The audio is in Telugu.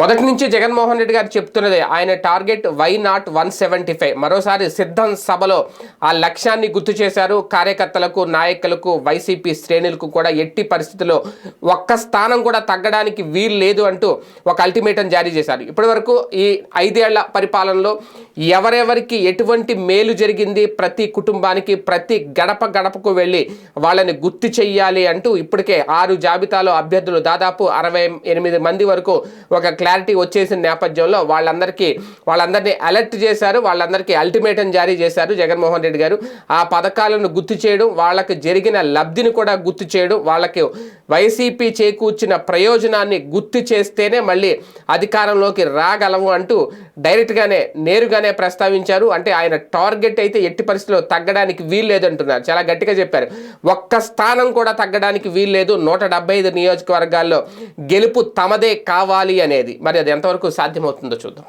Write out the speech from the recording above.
మొదటి నుంచి జగన్మోహన్ రెడ్డి గారు చెప్తున్నదే ఆయన target why not one seventy five. మరోసారి సిద్ధం సభలో ఆ లక్ష్యాన్ని గుర్తు చేశారు. కార్యకర్తలకు నాయకులకు వైసీపీ శ్రేణులకు కూడా ఎట్టి పరిస్థితుల్లో ఒక్క స్థానం కూడా తగ్గడానికి వీలు లేదు అంటూ ఒక అల్టిమేటం జారీ చేశారు. ఇప్పటివరకు ఈ ఐదేళ్ళ పరిపాలనలో ఎవరెవరికి ఎటువంటి మేలు జరిగింది ప్రతి కుటుంబానికి ప్రతి గడప గడపకు వెళ్ళి వాళ్ళని గుర్తు చెయ్యాలి అంటూ ఇప్పటికే ఆరు జాబితాలో అభ్యర్థులు దాదాపు అరవై ఎనిమిది మంది వరకు ఒక క్లారిటీ వచ్చేసిన నేపథ్యంలో వాళ్ళందరికీ వాళ్ళందరినీ అలర్ట్ చేశారు. వాళ్ళందరికీ అల్టిమేటం జారీ చేశారు జగన్మోహన్ రెడ్డి గారు. ఆ పథకాలను గుర్తు చేయడం వాళ్ళకి జరిగిన లబ్ధిని కూడా గుర్తు చేయడం వాళ్ళకి వైసీపీ చేకూర్చిన ప్రయోజనాన్ని గుర్తు చేస్తేనే మళ్ళీ అధికారంలోకి రాగలము అంటూ డైరెక్ట్గానే నేరుగానే ప్రస్తావించారు. అంటే ఆయన టార్గెట్ అయితే ఎట్టి పరిస్థితుల్లో తగ్గడానికి వీలు లేదంటున్నారు చాలా గట్టిగా చెప్పారు. ఒక్క స్థానం కూడా తగ్గడానికి వీలు లేదు నూట డెబ్బై ఐదు నియోజకవర్గాల్లో గెలుపు తమదే కావాలి అనేది. మరి అది ఎంతవరకు సాధ్యమవుతుందో చూద్దాం.